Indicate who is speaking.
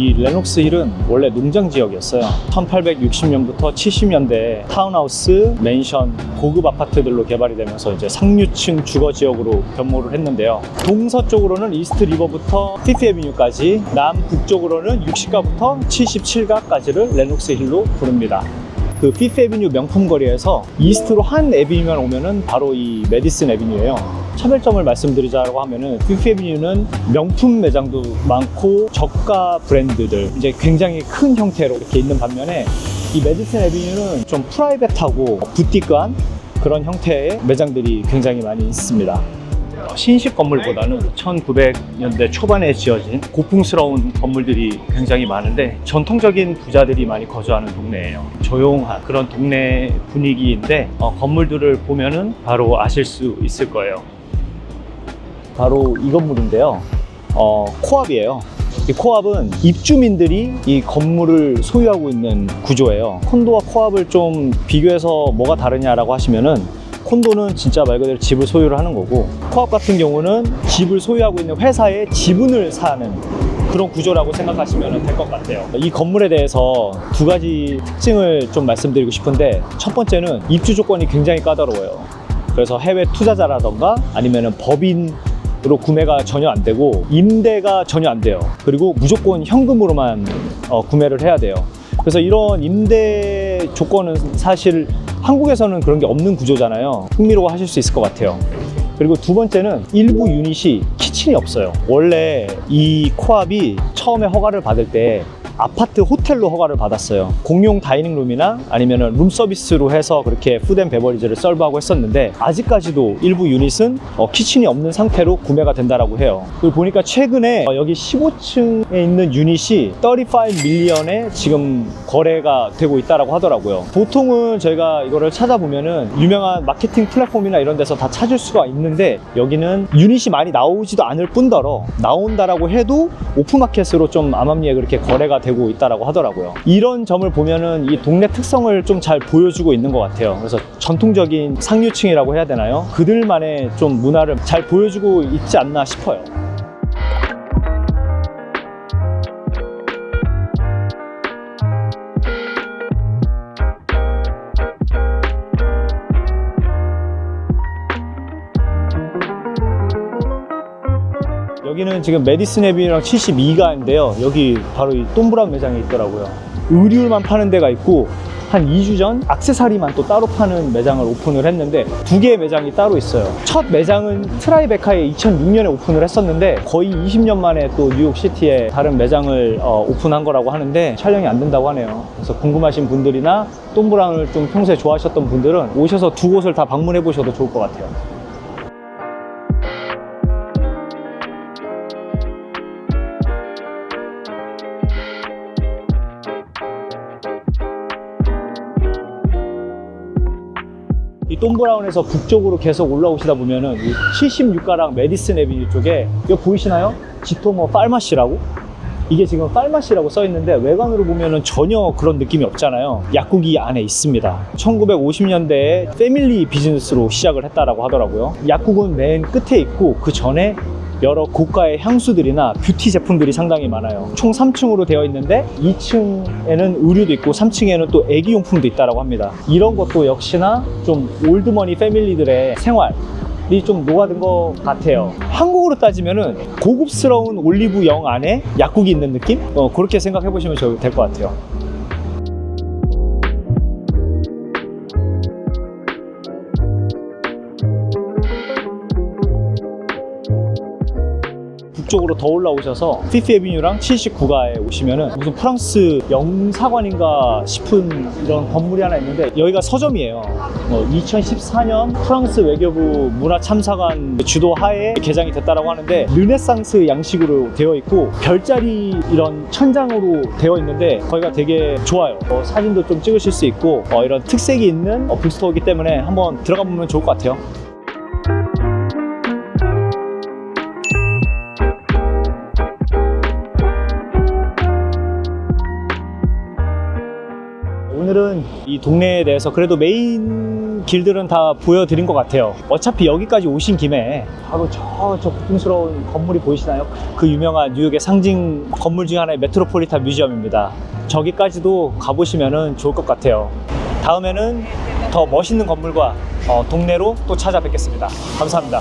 Speaker 1: 이 레녹스 힐은 원래 농장 지역이었어요. 1860년부터 70년대 타운하우스, 맨션, 고급 아파트들로 개발이 되면서 이제 상류층 주거 지역으로 변모를 했는데요. 동서쪽으로는 이스트 리버부터 피피 에비뉴까지, 남북쪽으로는 60가부터 77가까지를 레녹스 힐로 부릅니다. 그 피프 에비뉴 명품 거리에서 이스트로 한 에비뉴만 오면은 바로 이 메디슨 에비뉴예요. 차별점을 말씀드리자고 하면은 피프 에비뉴는 명품 매장도 많고 저가 브랜드들 이제 굉장히 큰 형태로 이렇게 있는 반면에 이 메디슨 에비뉴는 좀 프라이빗하고 부티크한 그런 형태의 매장들이 굉장히 많이 있습니다. 신식 건물보다는 1900년대 초반에 지어진 고풍스러운 건물들이 굉장히 많은데 전통적인 부자들이 많이 거주하는 동네예요. 조용한 그런 동네 분위기인데 어, 건물들을 보면은 바로 아실 수 있을 거예요. 바로 이 건물인데요. 어, 코압이에요. 이 코압은 입주민들이 이 건물을 소유하고 있는 구조예요. 콘도와 코압을 좀 비교해서 뭐가 다르냐라고 하시면은 콘도는 진짜 말 그대로 집을 소유를 하는 거고 코압 같은 경우는 집을 소유하고 있는 회사의 지분을 사는 그런 구조라고 생각하시면 될 것 같아요. 이 건물에 대해서 두 가지 특징을 좀 말씀드리고 싶은데 첫 번째는 입주 조건이 굉장히 까다로워요. 그래서 해외 투자자라던가 아니면 법인 으로 구매가 전혀 안 되고 임대가 전혀 안 돼요. 그리고 무조건 현금으로만 어, 구매를 해야 돼요. 그래서 이런 임대 조건은 사실 한국에서는 그런 게 없는 구조잖아요. 흥미로워 하실 수 있을 것 같아요. 그리고 두 번째는 일부 유닛이 키친이 없어요. 원래 이 코압이 처음에 허가를 받을 때 아파트 호텔로 허가를 받았어요. 공용 다이닝룸이나 아니면 룸 서비스로 해서 그렇게 푸드 앤 베버리지를 서브하고 했었는데 아직까지도 일부 유닛은 어, 키친이 없는 상태로 구매가 된다라고 해요. 그리고 보니까 최근에 어, 여기 15층에 있는 유닛이 35 밀리언에 지금 거래가 되고 있다라고 하더라고요. 보통은 저희가 이거를 찾아보면은 유명한 마케팅 플랫폼이나 이런 데서 다 찾을 수가 있는데 여기는 유닛이 많이 나오지도 않을 뿐더러 나온다라고 해도 오픈마켓으로 좀 암암리에 그렇게 거래가 되고 있다라고 하더라고요. 이런 점을 보면은 이 동네 특성을 좀 잘 보여주고 있는 것 같아요. 그래서 전통적인 상류층이라고 해야 되나요? 그들만의 좀 문화를 잘 보여주고 있지 않나 싶어요. 여기는 지금 메디슨 에비랑 72가인데요. 여기 바로 이 톰브라운 매장이 있더라고요. 의류만 파는 데가 있고 한 2주 전 악세사리만 또 따로 파는 매장을 오픈을 했는데 두 개의 매장이 따로 있어요. 첫 매장은 트라이베카에 2006년에 오픈을 했었는데 거의 20년 만에 또 뉴욕시티에 다른 매장을 어, 오픈한 거라고 하는데 촬영이 안 된다고 하네요. 그래서 궁금하신 분들이나 톰브라운을 좀 평소에 좋아하셨던 분들은 오셔서 두 곳을 다 방문해 보셔도 좋을 것 같아요. 이 톰브라운에서 북쪽으로 계속 올라오시다 보면은 이 76가랑 메디슨 에비뉴 쪽에 이거 보이시나요? 지토모 팔마시라고? 이게 지금 팔마시라고 써 있는데 외관으로 보면은 전혀 그런 느낌이 없잖아요. 약국이 안에 있습니다. 1950년대에 패밀리 비즈니스로 시작을 했다라고 하더라고요. 약국은 맨 끝에 있고 그 전에 여러 고가의 향수들이나 뷰티 제품들이 상당히 많아요. 총 3층으로 되어 있는데 2층에는 의류도 있고 3층에는 또 애기용품도 있다라고 합니다. 이런 것도 역시나 좀 올드머니 패밀리들의 생활 이 좀 녹아든 것 같아요. 한국으로 따지면은 고급스러운 올리브영 안에 약국이 있는 느낌? 어, 그렇게 생각해 보시면 될 것 같아요. 북쪽으로 더 올라오셔서 피피 에비뉴랑 79가에 오시면은 무슨 프랑스 영사관인가 싶은 이런 건물이 하나 있는데 여기가 서점이에요. 2014년 프랑스 외교부 문화참사관 주도 하에 개장이 됐다라고 하는데 르네상스 양식으로 되어 있고 별자리 이런 천장으로 되어 있는데 거기가 되게 좋아요. 어, 사진도 좀 찍으실 수 있고 어, 이런 특색이 있는 어, 북스토어이기 때문에 한번 들어가 보면 좋을 것 같아요. 이 동네에 대해서 그래도 메인 길들은 다 보여드린 것 같아요. 어차피 여기까지 오신 김에 바로 저, 저 고풍스러운 건물이 보이시나요? 그 유명한 뉴욕의 상징 건물 중 하나의 메트로폴리탄 뮤지엄입니다. 저기까지도 가보시면 좋을 것 같아요. 다음에는 더 멋있는 건물과 어, 동네로 또 찾아뵙겠습니다. 감사합니다.